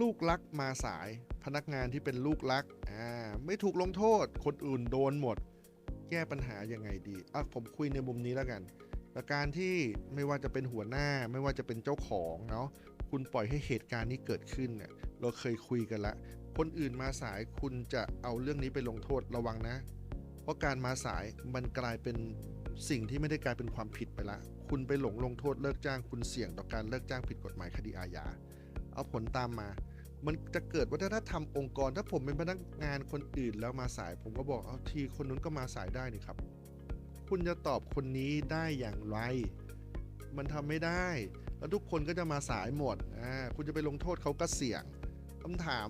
ลูกรักมาสาย พนักงานที่เป็นลูกรักอ่าไม่ถูกลงโทษ คนอื่นโดนหมด แก้ปัญหายังไงดีอะผมคุยในมุมนี้แล้วกันแต่การที่ไม่ว่าจะเป็นหัวหน้าไม่ว่าจะเป็นเจ้าของเนาะคุณปล่อยให้เหตุการณ์นี้เกิดขึ้นเนี่ยเราเคยคุยกันละ คนอื่นมาสายคุณจะเอาเรื่องนี้ไปลงโทษระวังนะ เพราะการมาสายมันกลายเป็นสิ่งที่ไม่ได้กลายเป็นความผิดไปละ คุณไปหลงลงโทษเลิกจ้าง คุณเสี่ยงต่อการเลิกจ้างผิดกฎหมายคดีอาญา เอาผลตามมา มันจะเกิดวัฒนธรรมองค์กร ถ้าผมเป็นพนักงานคนอื่นแล้วมาสาย ผมก็บอกเอาทีคนนู้นก็มาสายได้นี่ครับ คุณจะตอบคนนี้ได้อย่างไร มันทำไม่ได้ แล้วทุกคนก็จะมาสายหมดอ่าคุณจะไปลงโทษเขาก็เสี่ยงคำถาม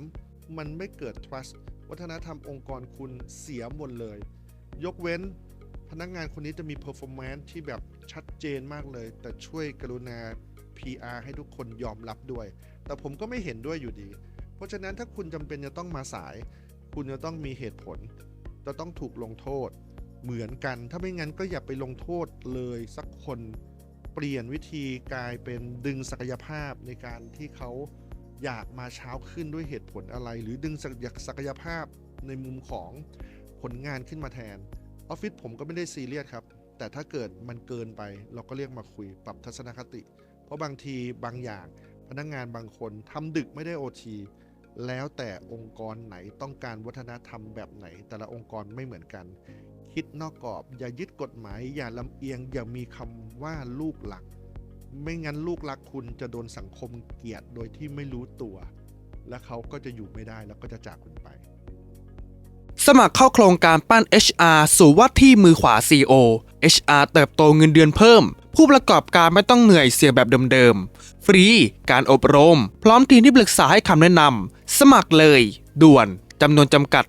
มันไม่เกิด trust วัฒนธรรมองค์กรคุณเสียหมดเลย ยกเว้นพนักงานคนนี้จะมี performance ที่แบบชัดเจนมากเลย แต่ช่วยกรุณา PR ให้ทุกคนยอมรับด้วย แต่ผมก็ไม่เห็นด้วยอยู่ดี เพราะฉะนั้นถ้าคุณจำเป็นจะต้องมาสาย คุณจะต้องมีเหตุผล จะต้องถูกลงโทษ เหมือนกัน ถ้าไม่งั้นก็อย่าไปลงโทษเลยสักคนเปลี่ยนวิธีกลายเป็นดึงศักยภาพในการที่เขาอยากมาเช้าขึ้นด้วยเหตุผลอะไร หรือดึงศักยภาพในมุมของผลงานขึ้นมาแทนออฟฟิศผมก็ไม่ได้ซีเรียสครับ แต่ถ้าเกิดมันเกินไป เราก็เรียกมาคุยปรับทัศนคติ ราะบางทีบางอย่างพนักงงานบางคนทำดึกไม่ได้โอทีแล้วแต่องค์กรไหนต้องการวัฒนธรรมแบบไหน แต่ละองค์กรไม่เหมือนกัน คิดนอกกรอบ อย่ายึดกฎหมาย อย่าลำเอียง อย่ามีคำว่าลูกหลัก ไม่งั้นลูกหลักคุณจะโดนสังคมเกลียดโดยที่ไม่รู้ตัว และเขาก็จะอยู่ไม่ได้แล้วก็จะจากคุณไป สมัครเข้าโครงการปั้น HR สู่ว่าที่มือขวา CEO HR เติบโตเงินเดือนเพิ่ม ผู้ประกอบการไม่ต้องเหนื่อยเสี่ยงแบบเดิมๆ ฟรี การอบรม พร้อมทีมที่ปรึกษาให้คำแนะนำ สมัครเลย ด่วนจำนวนจำกัด